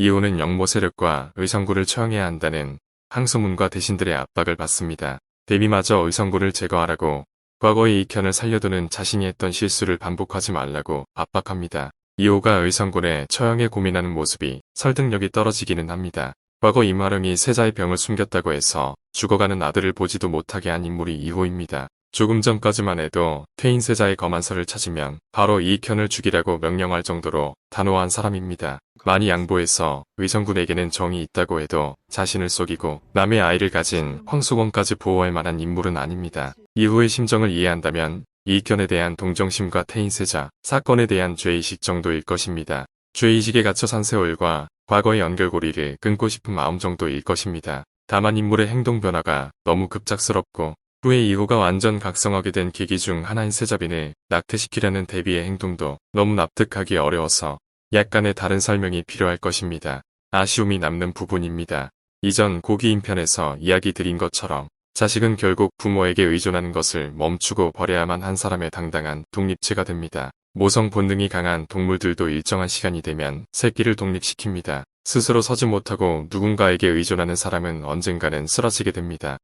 이호는 영모 세력과 의성군을 처형해야 한다는 항소문과 대신들의 압박을 받습니다. 대비마저 의성군을 제거하라고 과거의 이편을 살려두는 자신이 했던 실수를 반복하지 말라고 압박합니다. 이호가 의성군의 처형에 고민하는 모습이 설득력이 떨어지기는 합니다. 과거 임화령이 세자의 병을 숨겼다고 해서 죽어가는 아들을 보지도 못하게 한 인물이 이호입니다. 조금 전까지만 해도 퇴인 세자의 거만서를 찾으면 바로 이익현을 죽이라고 명령할 정도로 단호한 사람입니다. 많이 양보해서 의성군에게는 정이 있다고 해도 자신을 속이고 남의 아이를 가진 황수건까지 보호할 만한 인물은 아닙니다. 이후의 심정을 이해한다면 이익현에 대한 동정심과 퇴인 세자, 사건에 대한 죄의식 정도일 것입니다. 죄의식에 갇혀 산 세월과 과거의 연결고리를 끊고 싶은 마음 정도일 것입니다. 다만 인물의 행동 변화가 너무 급작스럽고 후에 이호가 완전 각성하게 된 계기 중 하나인 세자빈을 낙태시키려는 대비의 행동도 너무 납득하기 어려워서 약간의 다른 설명이 필요할 것입니다. 아쉬움이 남는 부분입니다. 이전 고기인 편에서 이야기 드린 것처럼 자식은 결국 부모에게 의존하는 것을 멈추고 버려야만 한 사람의 당당한 독립체가 됩니다. 모성 본능이 강한 동물들도 일정한 시간이 되면 새끼를 독립시킵니다. 스스로 서지 못하고 누군가에게 의존하는 사람은 언젠가는 쓰러지게 됩니다.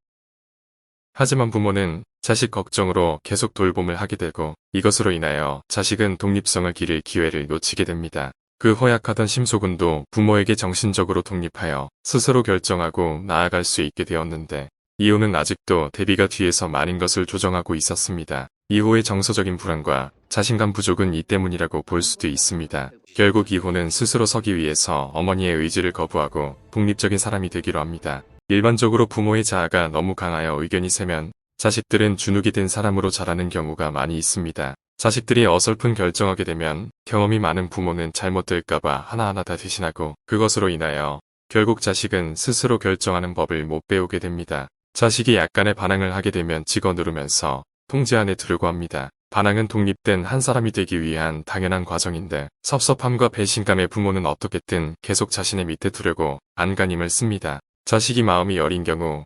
하지만 부모는 자식 걱정으로 계속 돌봄을 하게 되고 이것으로 인하여 자식은 독립성을 기를 기회를 놓치게 됩니다. 그 허약하던 심소근도 부모에게 정신적으로 독립하여 스스로 결정하고 나아갈 수 있게 되었는데 이호는 아직도 대비가 뒤에서 많은 것을 조정하고 있었습니다. 이호의 정서적인 불안과 자신감 부족은 이 때문이라고 볼 수도 있습니다. 결국 이호는 스스로 서기 위해서 어머니의 의지를 거부하고 독립적인 사람이 되기로 합니다. 일반적으로 부모의 자아가 너무 강하여 의견이 세면 자식들은 주눅이 든 사람으로 자라는 경우가 많이 있습니다. 자식들이 어설픈 결정하게 되면 경험이 많은 부모는 잘못될까봐 하나하나 다 대신하고 그것으로 인하여 결국 자식은 스스로 결정하는 법을 못 배우게 됩니다. 자식이 약간의 반항을 하게 되면 찍어 누르면서 통제 안에 두려고 합니다. 반항은 독립된 한 사람이 되기 위한 당연한 과정인데 섭섭함과 배신감의 부모는 어떻게든 계속 자신의 밑에 두려고 안간힘을 씁니다. 자식이 마음이 여린 경우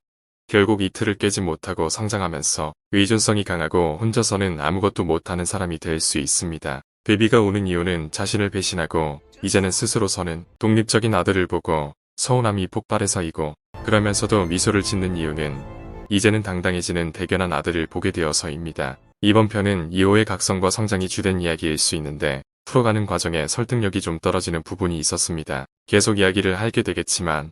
결국 이틀을 깨지 못하고 성장하면서 의존성이 강하고 혼자서는 아무것도 못하는 사람이 될 수 있습니다. 데비가 우는 이유는 자신을 배신하고 이제는 스스로서는 독립적인 아들을 보고 서운함이 폭발해서이고 그러면서도 미소를 짓는 이유는 이제는 당당해지는 대견한 아들을 보게 되어서입니다. 이번 편은 이호의 각성과 성장이 주된 이야기일 수 있는데 풀어가는 과정에 설득력이 좀 떨어지는 부분이 있었습니다. 계속 이야기를 하게 되겠지만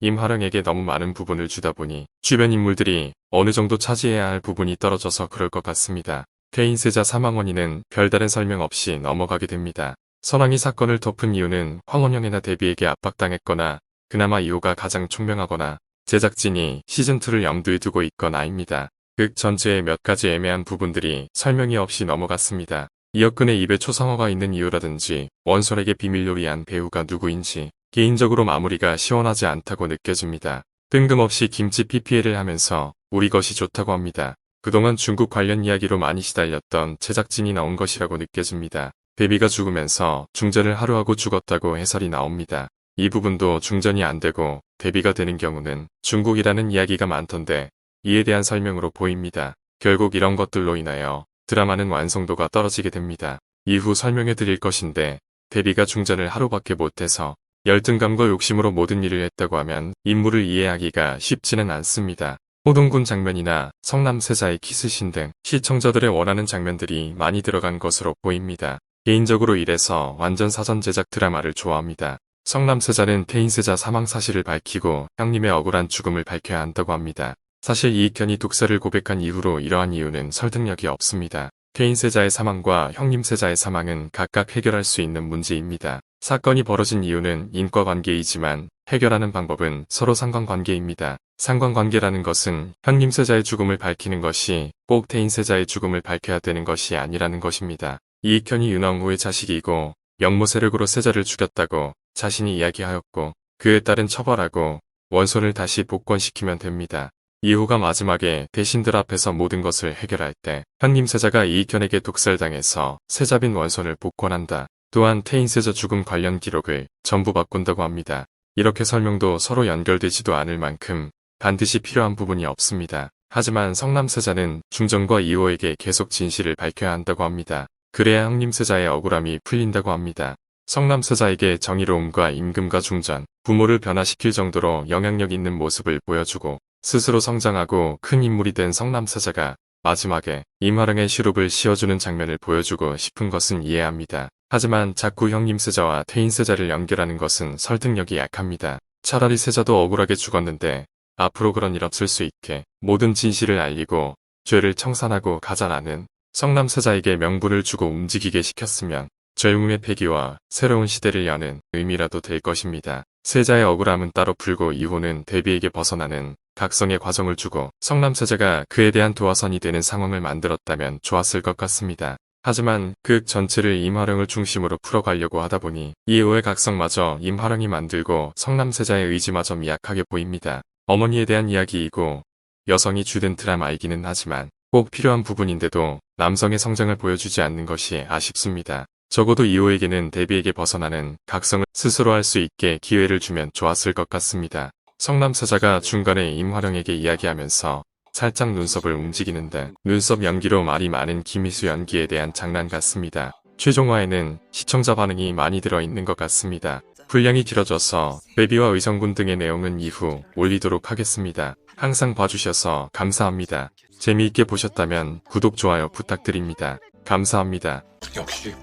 임화령에게 너무 많은 부분을 주다 보니 주변 인물들이 어느 정도 차지해야 할 부분이 떨어져서 그럴 것 같습니다. 퇴인세자 사망 원인은 별다른 설명 없이 넘어가게 됩니다. 선왕이 사건을 덮은 이유는 황원영이나 대비에게 압박당했거나 그나마 이호가 가장 총명하거나 제작진이 시즌2를 염두에 두고 있거나입니다. 극 전체의 몇 가지 애매한 부분들이 설명이 없이 넘어갔습니다. 이혁근의 입에 초상화가 있는 이유라든지 원솔에게 비밀 요리한 배우가 누구인지 개인적으로 마무리가 시원하지 않다고 느껴집니다. 뜬금없이 김치 PPL을 하면서 우리 것이 좋다고 합니다. 그동안 중국 관련 이야기로 많이 시달렸던 제작진이 나온 것이라고 느껴집니다. 데비가 죽으면서 중전을 하루하고 죽었다고 해설이 나옵니다. 이 부분도 중전이 안 되고 데비가 되는 경우는 중국이라는 이야기가 많던데 이에 대한 설명으로 보입니다. 결국 이런 것들로 인하여 드라마는 완성도가 떨어지게 됩니다. 이후 설명해 드릴 것인데 데비가 중전을 하루밖에 못해서 열등감과 욕심으로 모든 일을 했다고 하면 인물을 이해하기가 쉽지는 않습니다. 호동군 장면이나 성남세자의 키스신 등 시청자들의 원하는 장면들이 많이 들어간 것으로 보입니다. 개인적으로 이래서 완전 사전 제작 드라마를 좋아합니다. 성남세자는 태인세자 사망 사실을 밝히고 형님의 억울한 죽음을 밝혀야 한다고 합니다. 사실 이익현이 독사를 고백한 이후로 이러한 이유는 설득력이 없습니다. 태인세자의 사망과 형님세자의 사망은 각각 해결할 수 있는 문제입니다. 사건이 벌어진 이유는 인과관계이지만 해결하는 방법은 서로 상관관계입니다. 상관관계라는 것은 형님세자의 죽음을 밝히는 것이 꼭 태인세자의 죽음을 밝혀야 되는 것이 아니라는 것입니다. 이익현이 윤왕후의 자식이고 영모 세력으로 세자를 죽였다고 자신이 이야기하였고 그에 따른 처벌하고 원손을 다시 복권시키면 됩니다. 이후가 마지막에 대신들 앞에서 모든 것을 해결할 때 형님 세자가 이익현에게 독살당해서 세자빈 원손을 복권한다. 또한 태인세자 죽음 관련 기록을 전부 바꾼다고 합니다. 이렇게 설명도 서로 연결되지도 않을 만큼 반드시 필요한 부분이 없습니다. 하지만 성남세자는 중전과 이호에게 계속 진실을 밝혀야 한다고 합니다. 그래야 형님세자의 억울함이 풀린다고 합니다. 성남서자에게 정의로움과 임금과 중전, 부모를 변화시킬 정도로 영향력 있는 모습을 보여주고 스스로 성장하고 큰 인물이 된 성남서자가 마지막에 임화령의 시룹을 씌워주는 장면을 보여주고 싶은 것은 이해합니다. 하지만 자꾸 형님 세자와 태인 세자를 연결하는 것은 설득력이 약합니다. 차라리 세자도 억울하게 죽었는데 앞으로 그런 일 없을 수 있게 모든 진실을 알리고 죄를 청산하고 가자라는 성남 세자에게 명분을 주고 움직이게 시켰으면 죄웅의 폐기와 새로운 시대를 여는 의미라도 될 것입니다. 세자의 억울함은 따로 풀고 이후는 대비에게 벗어나는 각성의 과정을 주고 성남 세자가 그에 대한 도화선이 되는 상황을 만들었다면 좋았을 것 같습니다. 하지만 극 전체를 임화령을 중심으로 풀어가려고 하다 보니 이후의 각성마저 임화령이 만들고 성남세자의 의지마저 미약하게 보입니다. 어머니에 대한 이야기이고 여성이 주된 드라마이기는 하지만 꼭 필요한 부분인데도 남성의 성장을 보여주지 않는 것이 아쉽습니다. 적어도 이호에게는 데비에게 벗어나는 각성을 스스로 할 수 있게 기회를 주면 좋았을 것 같습니다. 성남세자가 중간에 임화령에게 이야기하면서 살짝 눈썹을 움직이는데 눈썹 연기로 말이 많은 김희수 연기에 대한 장난 같습니다. 최종화에는 시청자 반응이 많이 들어있는 것 같습니다. 분량이 길어져서 베비와 의성군 등의 내용은 이후 올리도록 하겠습니다. 항상 봐주셔서 감사합니다. 재미있게 보셨다면 구독, 좋아요 부탁드립니다. 감사합니다. 역시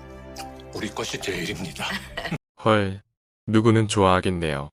우리 것이 제일입니다. 헐, 누구는 좋아하겠네요.